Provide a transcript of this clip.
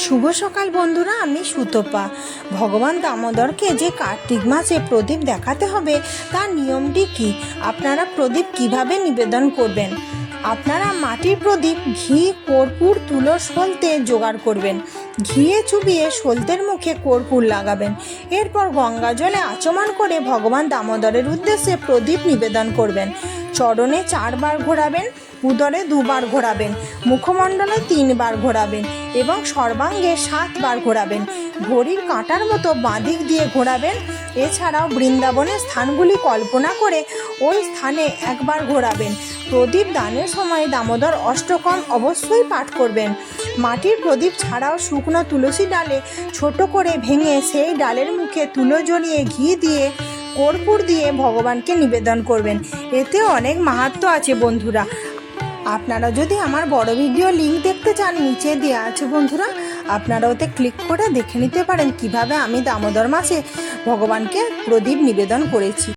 শুভ সকাল বন্ধুরা, আমি সুতপা। ভগবান দামোদরকে যে কার্তিক মাসে প্রদীপ দেখাতে হবে, তার নিয়মটি কি? আপনারা প্রদীপ কীভাবে নিবেদন করবেন? আপনারা মাটির প্রদীপ, ঘি, কর্পূর তুলো সলতে জোগাড় করবেন। ঘিয়ে চুবিয়ে সলতের মুখে কর্পূর লাগাবেন। এরপর গঙ্গা জলে আচমন করে ভগবান দামোদরের উদ্দেশ্যে প্রদীপ নিবেদন করবেন। চরণে চারবার ঘোরাবেন, উদরে দুবার ঘোরাবেন, মুখমণ্ডলে তিনবার ঘোরাবেন এবং সর্বাঙ্গে সাতবার ঘোরাবেন। ঘড়ির কাঁটার মতো বাঁদিক দিয়ে ঘোরাবেন। এছাড়াও বৃন্দাবনের স্থানগুলি কল্পনা করে ওই স্থানে একবার ঘোরাবেন। প্রদীপ দানের সময় দামোদর অষ্টকম অবশ্যই পাঠ করবেন। মাটির প্রদীপ ছাড়াও শুকনো তুলসী ডালে ছোট করে ভেঙে সেই ডালের মুখে তুলো জড়িয়ে ঘি দিয়ে কর্পূর দিয়ে ভগবানকে নিবেদন করবেন। এতে অনেক মাহাত্ম আছে বন্ধুরা। আপনারা যদি আমার বড় ভিডিও লিঙ্ক দেখতে চান, নিচে দেওয়া আছে বন্ধুরা। আপনারা ওতে ক্লিক করে দেখে নিতে পারেন কীভাবে আমি দামোদর মাসে ভগবানকে প্রদীপ নিবেদন করেছি।